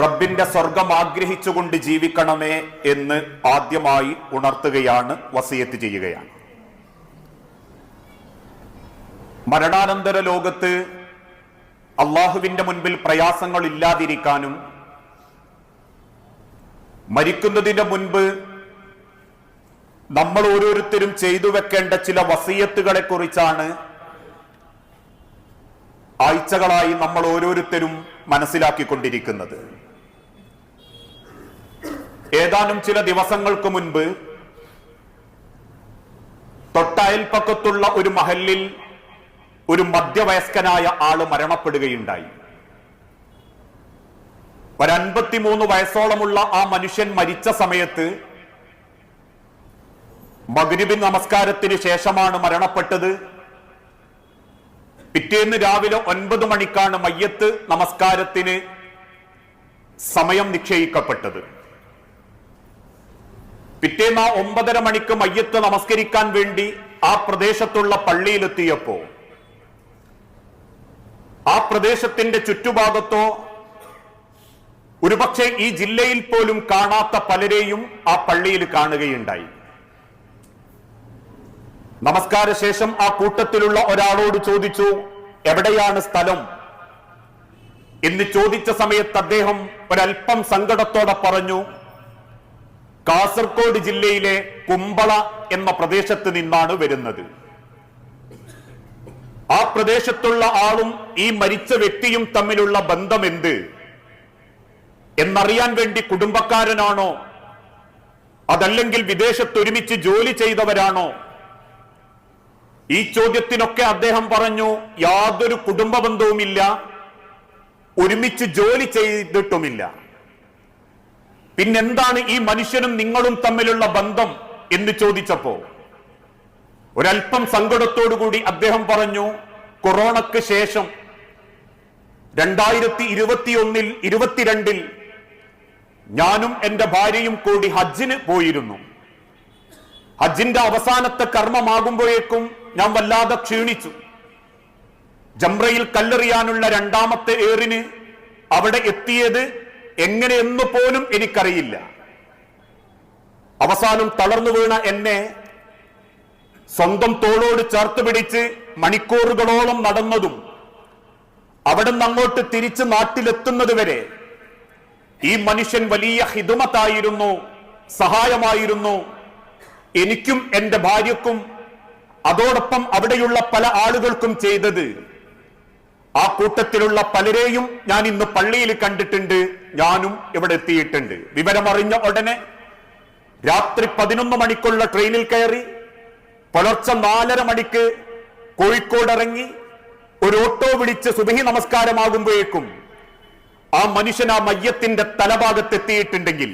റബ്ബിന്റെ സ്വർഗം ആഗ്രഹിച്ചുകൊണ്ട് ജീവിക്കണമേ എന്ന് ആദ്യമായി ഉണർത്തുകയാണ് വസിയത്ത് ചെയ്യുകയാണ്. മരണാനന്തര ലോകത്ത് അള്ളാഹുവിന്റെ മുൻപിൽ പ്രയാസങ്ങൾ ഇല്ലാതിരിക്കാനും മരിക്കുന്നതിന് മുൻപ് നമ്മൾ ഓരോരുത്തരും ചെയ്തു വെക്കേണ്ട ചില വസീയത്തുകളെ കുറിച്ചാണ് ആഴ്ചകളായി നമ്മൾ ഓരോരുത്തരും മനസ്സിലാക്കിക്കൊണ്ടിരിക്കുന്നത്. ഏതാനും ചില ദിവസങ്ങൾക്ക് മുൻപ് തൊട്ടയൽപ്പക്കത്തുള്ള ഒരു മഹലിൽ ഒരു മധ്യവയസ്കനായ ആൾ മരണപ്പെടുകയുണ്ടായി. ഒരൻപത്തിമൂന്ന് വയസ്സോളമുള്ള ആ മനുഷ്യൻ മരിച്ച സമയത്ത് മഗ്രിബിൻ നമസ്കാരത്തിന് ശേഷമാണ് മരണപ്പെട്ടത്. പിറ്റേന്ന് രാവിലെ ഒൻപത് മണിക്കാണ് മയ്യത്ത് നമസ്കാരത്തിന് സമയം നിശ്ചയിക്കപ്പെട്ടത്. പിറ്റേന്ന് ഒമ്പതര മണിക്ക് മയ്യത്ത് നമസ്കരിക്കാൻ വേണ്ടി ആ പ്രദേശത്തുള്ള പള്ളിയിലെത്തിയപ്പോ ആ പ്രദേശത്തിന്റെ ചുറ്റുഭാഗത്തോ ഒരുപക്ഷെ ഈ ജില്ലയിൽ പോലും കാണാത്ത പലരെയും ആ പള്ളിയിൽ കാണുകയുണ്ടായി. നമസ്കാര ശേഷം ആ കൂട്ടത്തിലുള്ള ഒരാളോട് ചോദിച്ചു എവിടെയാണ് സ്ഥലം? എന്ന് ചോദിച്ച സമയത്ത് അദ്ദേഹം ഒരൽപ്പം സങ്കടത്തോടെ പറഞ്ഞു കാസർഗോഡ് ജില്ലയിലെ കുമ്പള എന്ന പ്രദേശത്ത് നിന്നാണ് വരുന്നത്. ആ പ്രദേശത്തുള്ള ആളും ഈ മരിച്ച വ്യക്തിയും തമ്മിലുള്ള ബന്ധം എന്ത് എന്നറിയാൻ വേണ്ടി കുടുംബക്കാരനാണോ? അതല്ലെങ്കിൽ വിദേശത്തൊരുമിച്ച് ജോലി ചെയ്തവരാണോ? ഈ ചോദ്യത്തിനൊക്കെ അദ്ദേഹം പറഞ്ഞു യാതൊരു കുടുംബ ബന്ധവുമില്ല ഒരുമിച്ച് ജോലി ചെയ്തിട്ടുമില്ല. പിന്നെന്താണ് ഈ മനുഷ്യനും നിങ്ങളും തമ്മിലുള്ള ബന്ധം എന്ന് ചോദിച്ചപ്പോ ഒരല്പം സങ്കടത്തോടുകൂടി അദ്ദേഹം പറഞ്ഞു കൊറോണക്ക് ശേഷം രണ്ടായിരത്തി ഇരുപത്തിയൊന്നിൽ ഇരുപത്തിരണ്ടിൽ ഞാനും എന്റെ ഭാര്യയും കൂടി ഹജ്ജിന് പോയിരുന്നു. ഹജ്ജിന്റെ അവസാനത്തെ കർമ്മമാകുമ്പോഴേക്കും ഞാൻ വല്ലാതെ ക്ഷീണിച്ചു. ജംറയിൽ കല്ലെറിയാനുള്ള രണ്ടാമത്തെ ഏറിന് അവിടെ എത്തിയത് എങ്ങനെയെന്ന് പോലും എനിക്കറിയില്ല. അവസാനം തളർന്നു വീണ എന്നെ സ്വന്തം തോളോട് ചേർത്ത് പിടിച്ച് മണിക്കൂറുകളോളം നടന്നതും അവിടെ നിന്ന് അങ്ങോട്ട് തിരിച്ച് നാട്ടിലെത്തുന്നത് വരെ ഈ മനുഷ്യൻ വലിയ ഹിതുമത്തായിരുന്നു സഹായമായിരുന്നു. എനിക്കും എന്റെ ഭാര്യക്കും അതോടൊപ്പം അവിടെയുള്ള പല ആളുകൾക്കും ചെയ്തത് ആ കൂട്ടത്തിലുള്ള പലരെയും ഞാൻ ഇന്ന് പള്ളിയിൽ കണ്ടിട്ടുണ്ട്. ഞാനും ഇവിടെ എത്തിയിട്ടുണ്ട്. വിവരമറിഞ്ഞ ഉടനെ രാത്രി പതിനൊന്ന് മണിക്കുള്ള ട്രെയിനിൽ കയറി പുലർച്ചെ നാലര മണിക്ക് കോഴിക്കോട് ഇറങ്ങി ഒരു ഓട്ടോ വിളിച്ച് സുബഹി നമസ്കാരമാകുമ്പോഴേക്കും ആ മനുഷ്യൻ ആ മയ്യത്തിന്റെ തലഭാഗത്തെത്തിയിട്ടുണ്ടെങ്കിൽ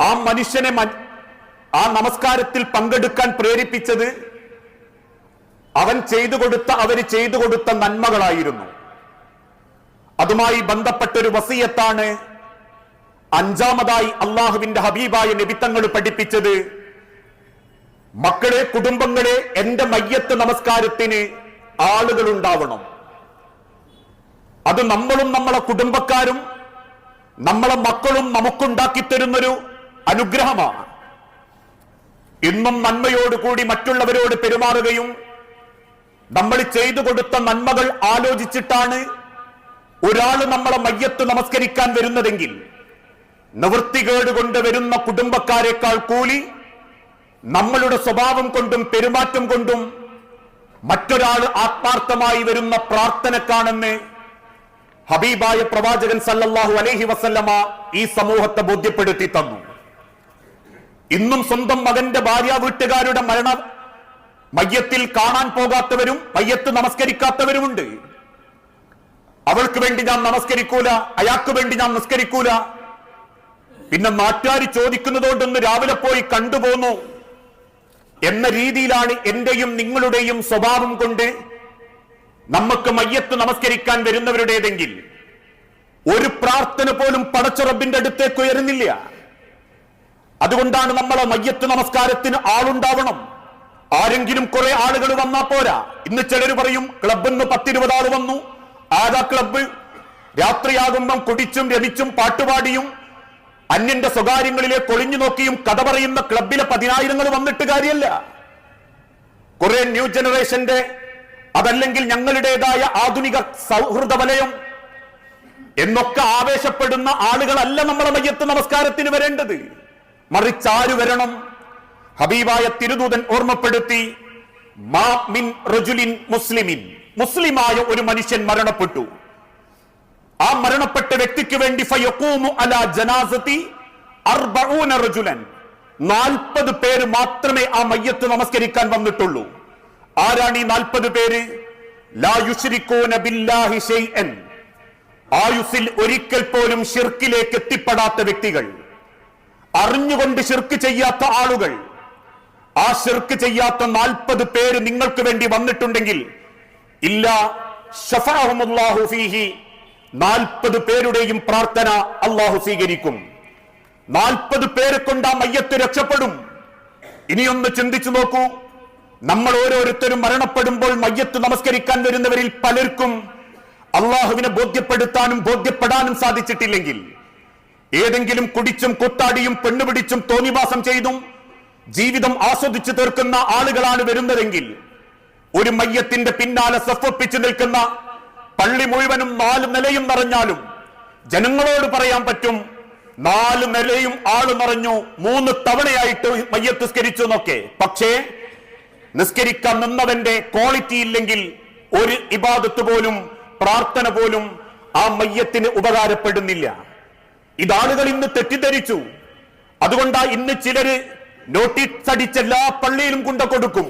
ആ മനുഷ്യനെ ആ നമസ്കാരത്തിൽ പങ്കെടുക്കാൻ പ്രേരിപ്പിച്ചത് അവൻ ചെയ്തു കൊടുത്ത അവർ ചെയ്തു കൊടുത്ത നന്മകളായിരുന്നു. അതുമായി ബന്ധപ്പെട്ടൊരു വസീയത്താണ് അഞ്ചാമതായി അള്ളാഹുവിന്റെ ഹബീബായ നബിത്തങ്ങൾ പഠിപ്പിച്ചത്. മക്കളെ കുടുംബങ്ങളെ എന്റെ മയ്യത്ത് നമസ്കാരത്തിന് ആളുകൾ ഉണ്ടാവണം അത് നമ്മളും നമ്മളെ കുടുംബക്കാരും നമ്മളെ മക്കളും നമുക്കുണ്ടാക്കി തരുന്നൊരു അനുഗ്രഹമാണ്. ഇന്നും നന്മയോടുകൂടി മറ്റുള്ളവരോട് പെരുമാറുകയും നമ്മൾ ചെയ്തു കൊടുത്ത നന്മകൾ ആലോചിച്ചിട്ടാണ് ഒരാൾ നമ്മളെ മയ്യത്ത് നമസ്കരിക്കാൻ വരുന്നതെങ്കിൽ നിവൃത്തികേട് കൊണ്ട് വരുന്ന കുടുംബക്കാരെക്കാൾ കൂലി നമ്മളുടെ സ്വഭാവം കൊണ്ടും പെരുമാറ്റം കൊണ്ടും മറ്റൊരാൾ ആത്മാർത്ഥമായി വരുന്ന പ്രാർത്ഥനക്കാണെന്ന് ഹബീബായ പ്രവാചകൻ സല്ലല്ലാഹു അലൈഹി വസല്ലമ ഈ സമൂഹത്തെ ബോധ്യപ്പെടുത്തി തന്നു. ഇന്നും സ്വന്തം മകന്റെ ഭാര്യ വീട്ടുകാരുടെ മരണ മയ്യത്തിൽ കാണാൻ പോകാത്തവരും മയ്യത്ത് നമസ്കരിക്കാത്തവരുമുണ്ട്. അവൾക്ക് വേണ്ടി ഞാൻ നമസ്കരിക്കൂല അയാൾക്ക് വേണ്ടി ഞാൻ നമസ്കരിക്കൂല പിന്നെ നാട്ടുകാർ ചോദിക്കുന്നതുകൊണ്ടൊന്ന് രാവിലെ പോയി കണ്ടുപോന്നു. എന്ന രീതിയിലാണ് എന്റെയും നിങ്ങളുടെയും സ്വഭാവം കൊണ്ട് നമുക്ക് മയ്യത്ത് നമസ്കരിക്കാൻ വരുന്നവരുടേതെങ്കിൽ ഒരു പ്രാർത്ഥന പോലും പടച്ചുറബിന്റെ അടുത്തേക്ക് ഉയരുന്നില്ല. അതുകൊണ്ടാണ് നമ്മളെ മയ്യത്ത് നമസ്കാരത്തിന് ആളുണ്ടാവണം. ആരെങ്കിലും കുറെ ആളുകൾ വന്നാ പോരാ. ഇന്ന് ചിലർ പറയും ക്ലബിൽ നിന്ന് പത്തിരുപത് ആൾ വന്നു. ആരാ ക്ലബ്ബ്? രാത്രിയാകുമ്പം കുടിച്ചും രമിച്ചും പാട്ടുപാടിയും അന്യന്റെ സ്വകാര്യങ്ങളിലെ ഒളിഞ്ഞു നോക്കിയും കഥ പറയുന്ന ക്ലബിലെ പതിനായിരങ്ങൾ വന്നിട്ട് കാര്യമല്ല കുറെ ന്യൂ ജനറേഷന്റെ അതല്ലെങ്കിൽ ഞങ്ങളുടേതായ ആധുനിക സൗഹൃദ വലയം എന്നൊക്കെ ആവേശപ്പെടുന്ന ആളുകളല്ല നമ്മളെ മയ്യത്ത് നമസ്കാരത്തിന് വരേണ്ടത്. മറിച്ചാരു വരണം? ഹബീബായ തിരുദൂതൻ ഓർമ്മപ്പെടുത്തി മാ മിൻ റജുലിൻ മുസ്ലിമിൻ. മുസ്ലിമായ ഒരു മനുഷ്യൻ മരണപ്പെട്ടു. ആ മരണപ്പെട്ട വ്യക്തിക്ക് വേണ്ടി അലാ ജനാസതി അർബഊന റജുലൻ. നാൽപ്പത് പേര് മാത്രമേ ആ മയ്യത്ത് നമസ്കരിക്കാൻ വന്നിട്ടുള്ളൂ. ആരാണ് ഈ നാൽപ്പത് പേര്? ആയുസിൽ ഒരിക്കൽ പോലും ഷിർക്കിലേക്ക് എത്തിപ്പെടാത്ത വ്യക്തികൾ. അറിഞ്ഞുകൊണ്ട് ഷിർക്ക് ചെയ്യാത്ത ആളുകൾ. ആ ഷിർക്ക് ചെയ്യാത്ത നാൽപ്പത് പേര് നിങ്ങൾക്ക് വേണ്ടി വന്നിട്ടുണ്ടെങ്കിൽ ഇല്ല ഷഫാഹുമുല്ലാഹു ഫീഹി നാൽപ്പത് പേരുടെയും പ്രാർത്ഥന അള്ളാഹു സ്വീകരിക്കും. നാൽപ്പത് പേരെ കൊണ്ട് ആ മയ്യത്ത് രക്ഷപ്പെടും. ഇനിയൊന്ന് ചിന്തിച്ചു നോക്കൂ. നമ്മൾ ഓരോരുത്തരും മരണപ്പെടുമ്പോൾ മയ്യത്ത് നമസ്കരിക്കാൻ വരുന്നവരിൽ പലർക്കും അള്ളാഹുവിനെ ബോധ്യപ്പെടുത്താനും ബോധ്യപ്പെടാനും സാധിച്ചിട്ടില്ലെങ്കിൽ ഏതെങ്കിലും കുടിച്ചും കുത്താടിയും പെണ്ണുപിടിച്ചും തോന്നിവാസം ചെയ്തും ജീവിതം ആസ്വദിച്ചു തീർക്കുന്ന ആളുകളാണ് വരുന്നതെങ്കിൽ ഒരു മയ്യത്തിന്റെ പിന്നാലെ സഫപ്പിച്ചു നിൽക്കുന്ന പള്ളി മുഴുവനും നാല് നിലയും നിറഞ്ഞാലും ജനങ്ങളോട് പറയാൻ പറ്റും നാല് നിലയും ആൾ നിറഞ്ഞു മൂന്ന് തവണയായിട്ട് മയ്യത്ത് നിസ്കരിച്ചു എന്നൊക്കെ. പക്ഷേ നിസ്കരിക്കാൻ നിന്നവന്റെ ക്വാളിറ്റി ഇല്ലെങ്കിൽ ഒരു ഇബാദത്ത് പോലും പ്രാർത്ഥന പോലും ആ മയ്യത്തിന് ഉപകാരപ്പെടുന്നില്ല. ഇതാളുകൾ ഇന്ന് തെറ്റിദ്ധരിച്ചു. അതുകൊണ്ടാ ഇന്ന് ചിലര് നോട്ടീസ് അടിച്ച് എല്ലാ പള്ളിയിലും കൊണ്ട കൊടുക്കും.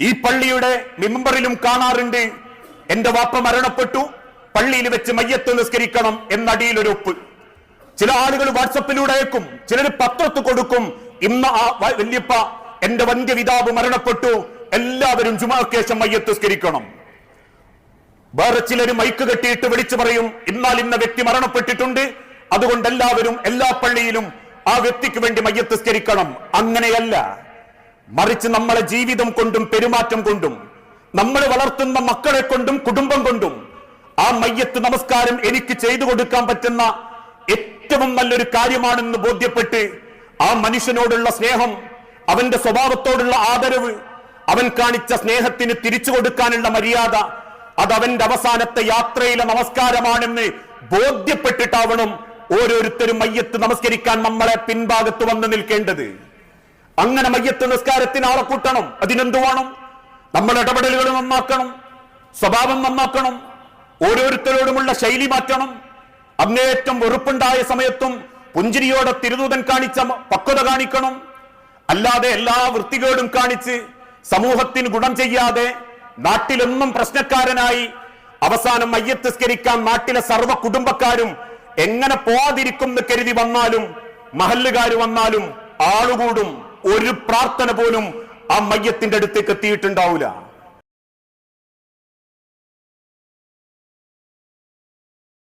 ഈ പള്ളിയുടെ മെമ്പറിലും കാണാറുണ്ട് എന്റെ വാപ്പ മരണപ്പെട്ടു പള്ളിയിൽ വെച്ച് മയ്യത്ത് നിസ്കരിക്കണം എന്നടിയിൽ ഒരു ഒപ്പ് ചില ആളുകൾ വാട്സപ്പിലൂടെ അയക്കും ചിലർ പത്രത്ത് കൊടുക്കും ഇന്ന് ആ വല്യപ്പ എന്റെ വന്ധ്യപിതാവ് മരണപ്പെട്ടു എല്ലാവരും ജുമാക്കേശം മയ്യത്ത് നിസ്കരിക്കണം. വേറെ ചിലർ മൈക്ക് കെട്ടിയിട്ട് വിളിച്ചു പറയും എന്നാൽ ഇന്ന വ്യക്തി മരണപ്പെട്ടിട്ടുണ്ട് അതുകൊണ്ട് എല്ലാവരും എല്ലാ പള്ളിയിലും ആ വ്യക്തിക്ക് വേണ്ടി മയ്യത്ത് സ്കരിക്കണം അങ്ങനെയല്ല. മറിച്ച് നമ്മളെ ജീവിതം കൊണ്ടും പെരുമാറ്റം കൊണ്ടും നമ്മൾ വളർത്തുന്ന മക്കളെ കൊണ്ടും കുടുംബം കൊണ്ടും ആ മയ്യത്ത് നമസ്കാരം എനിക്ക് ചെയ്തു കൊടുക്കാൻ പറ്റുന്ന ഏറ്റവും നല്ലൊരു കാര്യമാണെന്ന് ബോധ്യപ്പെട്ട് ആ മനുഷ്യനോടുള്ള സ്നേഹം അവന്റെ സ്വഭാവത്തോടുള്ള ആദരവ് അവൻ കാണിച്ച സ്നേഹത്തിന് തിരിച്ചു കൊടുക്കാനുള്ള മര്യാദ അത് അവന്റെ അവസാനത്തെ യാത്രയിലെ നമസ്കാരമാണെന്ന് ബോധ്യപ്പെട്ടിട്ടാവണം ഓരോരുത്തരും മയ്യത്ത് നമസ്കരിക്കാൻ നമ്മളെ പിൻഭാഗത്ത് വന്ന് നിൽക്കേണ്ടത്. അങ്ങനെ മയ്യത്ത് നിസ്കാരത്തിന് ആളെ കൂട്ടണം. അതിനെന്തു വേണം? നമ്മൾ ഇടപെടലുകൾ നന്നാക്കണം. സ്വഭാവം നന്നാക്കണം. ഓരോരുത്തരോടുമുള്ള ശൈലി മാറ്റണം. അങ്ങേയറ്റം വെറുപ്പുണ്ടായ സമയത്തും പുഞ്ചിരിയോടെ തിരുദൂതൻ കാണിച്ച പക്വത കാണിക്കണം. അല്ലാതെ എല്ലാ വൃത്തികേടും കാണിച്ച് സമൂഹത്തിന് ഗുണം ചെയ്യാതെ നാട്ടിലൊന്നും പ്രശ്നക്കാരനായി അവസാനം മയ്യത്തിസ്കരിക്കാൻ നാട്ടിലെ സർവ കുടുംബക്കാരും എങ്ങനെ പോവാതിരിക്കും എന്ന് കരുതി വന്നാലും മഹല്ലുകാർ വന്നാലും ആളുകൂടും ഒരു പ്രാർത്ഥന പോലും ആ മയ്യത്തിന്റെ അടുത്തേക്ക് എത്തിയിട്ടുണ്ടാവില്ല